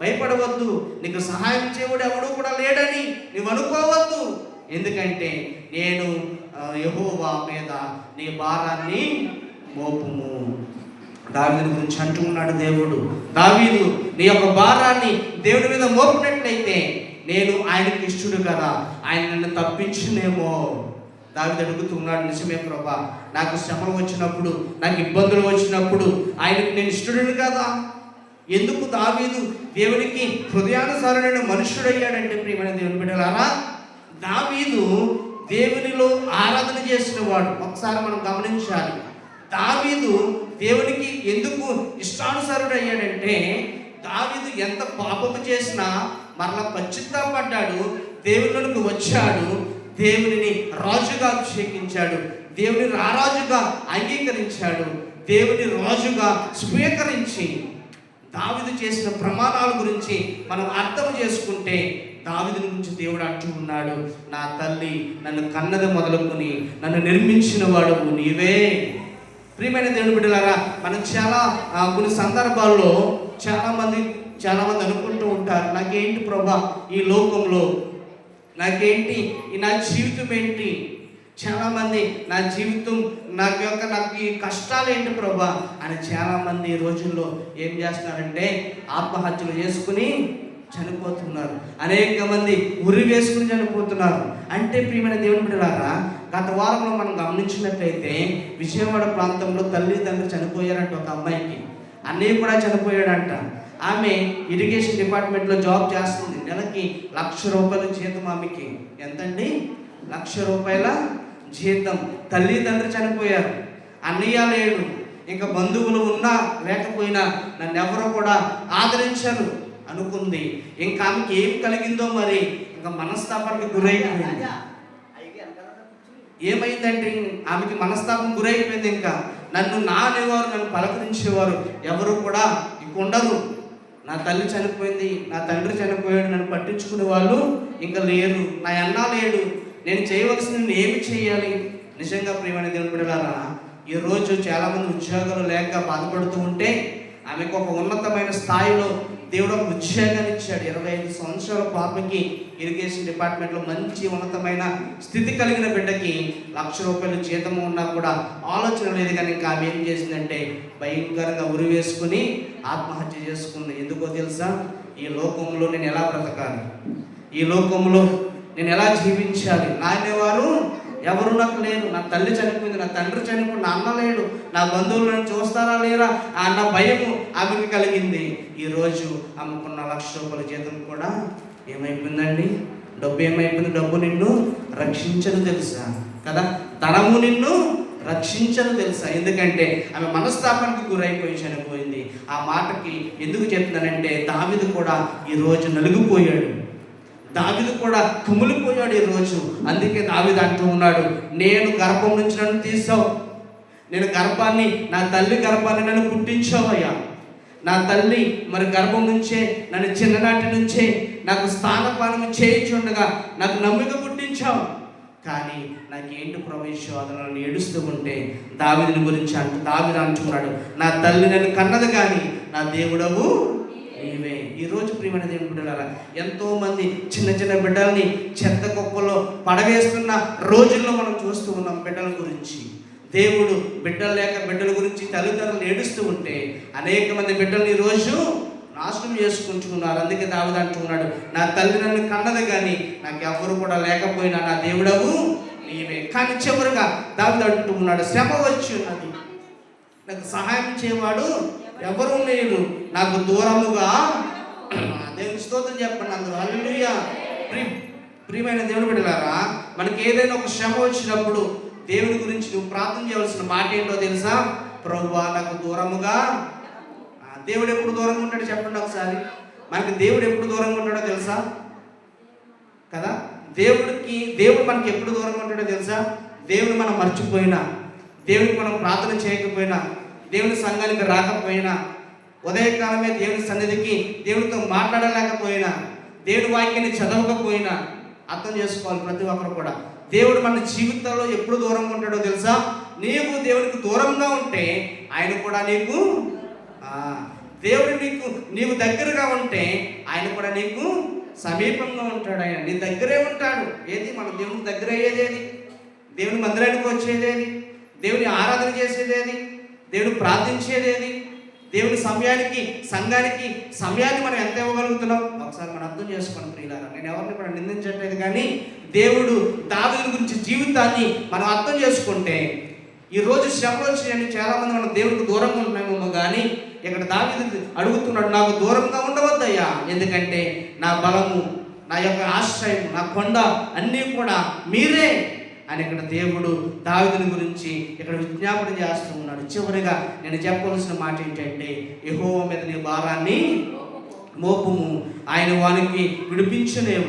భయపడవద్దు. నీకు సహాయం చేయడు ఎవడు కూడా లేడని నువ్వు అనుకోవద్దు. ఎందుకంటే నేను యహోవా మీద నీ భారాన్ని మోపుము. దావీదు గురించి అంటూ ఉన్నాడు దేవుడు. దావీదు నీ యొక్క భారాన్ని దేవుడి మీద మోపినట్లయితే నేను ఆయనకి ఇష్టడు కదా. ఆయన నన్ను తప్పించునేమో. దావిది అడుగుతున్నాడు నిజమే ప్రభా నాకు శ్రమలు వచ్చినప్పుడు నాకు ఇబ్బందులు వచ్చినప్పుడు ఆయనకు నేను ఇష్టడుని కదా. ఎందుకు దావీదు దేవునికి హృదయానుసారమైన మనుషుడయ్యాడంటే ప్రియమైన దేవుని బిడ్డలారా? దావీదు దేవునిలో ఆరాధన చేసిన వాడు. ఒకసారి మనం గమనించాలి. దావీదు దేవునికి ఎందుకు ఇష్టానుసారుడు అయ్యాడంటే దావీదు ఎంత పాపము చేసినా మరలా పశ్చిత్తాపడ్డాడు దేవునికి వచ్చాడు దేవునిని రాజుగా అభిషేకించాడు దేవుని రారాజుగా అంగీకరించాడు దేవుని రాజుగా స్వీకరించి దావిదు చేసిన ప్రమాణాల గురించి మనం అర్థం చేసుకుంటే దావిదు గురించి దేవుడు అంటూ ఉన్నాడు. నా తల్లి నన్ను కన్నది మొదలుకొని నన్ను నిర్మించిన వాడు నీవే. ప్రియమైన దేవుని బిడ్డలారా మనం చాలా కొన్ని సందర్భాల్లో చాలామంది చాలామంది అనుకుంటూ ఉంటారు నాకేంటి ప్రభా ఈ లోకంలో? నాకేంటి? ఈ నా జీవితం ఏంటి? చాలా మంది నా జీవితం నాకు యొక్క నాకు ఈ కష్టాలు ఏంటి ప్రభా అని చాలా మంది ఈ రోజుల్లో ఏం చేస్తున్నారంటే ఆత్మహత్యలు చేసుకుని చనిపోతున్నారు. అనేక మంది ఉరి వేసుకుని చనిపోతున్నారు. అంటే ప్రియమైన దేవుని బిడ్డలారా గత వారంలో మనం గమనించినట్లయితే విజయవాడ ప్రాంతంలో తల్లిదండ్రులు చనిపోయారంట ఒక అమ్మాయికి. అన్నయ్య కూడా చనిపోయాడంట. ఆమె ఇరిగేషన్ డిపార్ట్మెంట్లో జాబ్ చేస్తుంది. నెలకి లక్ష రూపాయల జీతం ఆమెకి. ఎంతండి? లక్ష రూపాయల? జీతం. తల్లిదండ్రులు చనిపోయారు. అన్నయ్య లేడు. ఇంకా బంధువులు ఉన్నా లేకపోయినా నన్ను ఎవరో కూడా ఆదరించరు అనుకుంది. ఇంకా ఆమెకి ఏం కలిగిందో మరి? ఇంకా మనస్తాపానికి గురైపోయింది. ఏమైందంటే ఆమెకి మనస్తాపం గురైపోయింది ఇంకా. నన్ను నా అనేవారు నన్ను పలకరించేవారు ఎవరు కూడా ఇక ఉండరు. నా తల్లి చనిపోయింది నా తండ్రి చనిపోయాడు నన్ను పట్టించుకునే వాళ్ళు ఇంకా లేరు. నా అన్న లేడు. నేను చేయవలసింది నేను ఏమి చేయాలి? నిజంగా ప్రియమైన దేవుని బిడ్డలారా ఈరోజు చాలామంది ఉద్యోగాలు లేక బాధపడుతూ ఉంటే ఆమెకు ఒక ఉన్నతమైన స్థాయిలో దేవుడు ఒక ఉద్యోగాన్ని ఇచ్చాడు. ఇరవై ఐదు సంవత్సరాల పాపకి ఇరిగేషన్ డిపార్ట్మెంట్లో మంచి ఉన్నతమైన స్థితి కలిగిన బిడ్డకి లక్ష రూపాయలు జీతము ఉన్నా కూడా ఆలోచన లేదు కానీ ఇంకా ఆమె ఏం చేసిందంటే భయంకరంగా ఉరి వేసుకుని ఆత్మహత్య చేసుకుంది. ఎందుకో తెలుసా? ఈ లోకంలో నేను ఎలా బ్రతకాలి? ఈ లోకంలో నేను ఎలా జీవించాలి నాన్నవారు ఎవరు నాకు లేరు. నా తల్లి చనిపోయింది నా తండ్రి చనిపోయింది నా అన్న లేడు. నా బంధువులు నన్ను చూస్తారా లేరా ఆ అన్న భయము ఆమెకి కలిగింది. ఈరోజు అమ్ముకున్న లక్ష రూపాయల జీతం కూడా ఏమైపోయిందండి? డబ్బు ఏమైపోయింది? డబ్బు నిన్ను రక్షించను తెలుసా? కదా? ధనము నిన్ను రక్షించను తెలుసా? ఎందుకంటే ఆమె మనస్తాపానికి గురైపోయి చనిపోయింది. ఆ మాటకి ఎందుకు చెప్తున్నానంటే దావిది కూడా ఈరోజు నలిగిపోయాడు. దావిదు కూడా కుమిలిపోయాడు ఈరోజు. అందుకే దావిదు అంటూ ఉన్నాడు నేను గర్భం నుంచి నన్ను తీసావు. నేను గర్భాన్ని నా తల్లి గర్భాన్ని నన్ను పుట్టించావయ్యా నా తల్లి మరి గర్భం నుంచే నన్ను చిన్ననాటి నుంచే నాకు స్థానపానం చేయించుండగా నాకు నమ్మిక పుట్టించావు. కానీ నాకేంటి ప్రవేశోదనలు ఏడుస్తూ ఉంటే దావిదిని గురించి అంటూ దావిది అంటున్నాడు నా తల్లి నన్ను కన్నది కానీ నా దేవుడవు ఈరోజు ప్రియమైన దేవుని బిడ్డలారా ఎంతో మంది చిన్న చిన్న బిడ్డల్ని చెత్త కుప్పలో పడవేస్తున్న రోజుల్లో మనం చూస్తూ ఉన్నాం బిడ్డల గురించి. దేవుడు బిడ్డలు లేక బిడ్డల గురించి తల్లిదండ్రులు ఏడుస్తూ ఉంటే అనేక మంది బిడ్డల్ని ఈరోజు నాశనం చేసుకుంటున్నారు. అందుకే దావిది అంటున్నాడు నా తల్లి నన్ను కన్నది కానీ నాకు ఎవరు కూడా లేకపోయినా నా దేవుడవు నీవే. కానీ చివరిగా దావిది అంటున్నాడు శ్రమ వచ్చి ఉన్నది నాకు సహాయం చేయవాడు ఎవరు లేరు. నాకు దూరముగా దేవుని స్తోత్రం చెప్పండి అందరూ హల్లెలూయా ప్రి ప్రియమైన దేవుని బిడ్డలారా మనకి ఏదైనా ఒక శ్రమ వచ్చినప్పుడు దేవుని గురించి నువ్వు ప్రార్థన చేయవలసిన మాట ఏంటో తెలుసా? ప్రభువా నాకు దూరముగా ఆ, దేవుడు ఎప్పుడు దూరంగా ఉంటాడో చెప్పండి ఒకసారి. మనకి దేవుడు ఎప్పుడు దూరంగా ఉంటాడో తెలుసా? కదా? దేవుడికి దేవుడు మనకి ఎప్పుడు దూరంగా ఉంటాడో తెలుసా? దేవుడు మనం మర్చిపోయినా దేవుడికి మనం ప్రార్థన చేయకపోయినా దేవుని సంఘానికి రాకపోయినా ఉదయకాలమే దేవుని సన్నిధికి దేవుడితో మాట్లాడలేకపోయినా దేవుడి వాక్యాన్ని చదవకపోయినా అర్థం చేసుకోవాలి ప్రతి ఒక్కరు కూడా. దేవుడు మన జీవితంలో ఎప్పుడు దూరంగా ఉంటాడో తెలుసా? నీవు దేవుడికి దూరంగా ఉంటే ఆయన కూడా నీకు దేవుడు నీకు నీవు దగ్గరగా ఉంటే ఆయన కూడా నీకు సమీపంగా ఉంటాడు ఆయన. నీ దగ్గరే ఉంటాడు. ఏది? మన దేవుని దగ్గర అయ్యేది దేవుని మందిరానికి వచ్చేది దేవుని ఆరాధన చేసేదేది దేవుని ప్రార్థించేదేది దేవుని సమయానికి సంఘానికి సమయాన్ని మనం ఎంత ఇవ్వగలుగుతున్నాం? ఒకసారి మనం అర్థం చేసుకోండి ప్రియులారా. నేను ఎవరిని కూడా నిందించట్లేదు కానీ దేవుడు దావేది గురించి జీవితాన్ని మనం అర్థం చేసుకుంటే ఈ రోజు శ్రమలు వచ్చినాయని మనం దేవుడికి దూరంగా ఉంటున్నామేమో కానీ ఇక్కడ దావేది అడుగుతున్నాడు నాకు దూరంగా ఉండవద్దయ్యా. ఎందుకంటే నా బలము నా యొక్క ఆశ్రయం నా కొండ అన్నీ కూడా మీరే అని ఇక్కడ దేవుడు దావిదుని గురించి ఇక్కడ విజ్ఞాపన చేస్తూ ఉన్నాడు చివరిగా నేను చెప్పవలసిన మాట ఏంటంటే యెహోవా మీద నీ భారాన్ని మోపుము. ఆయన వానికి విడిపించలేము.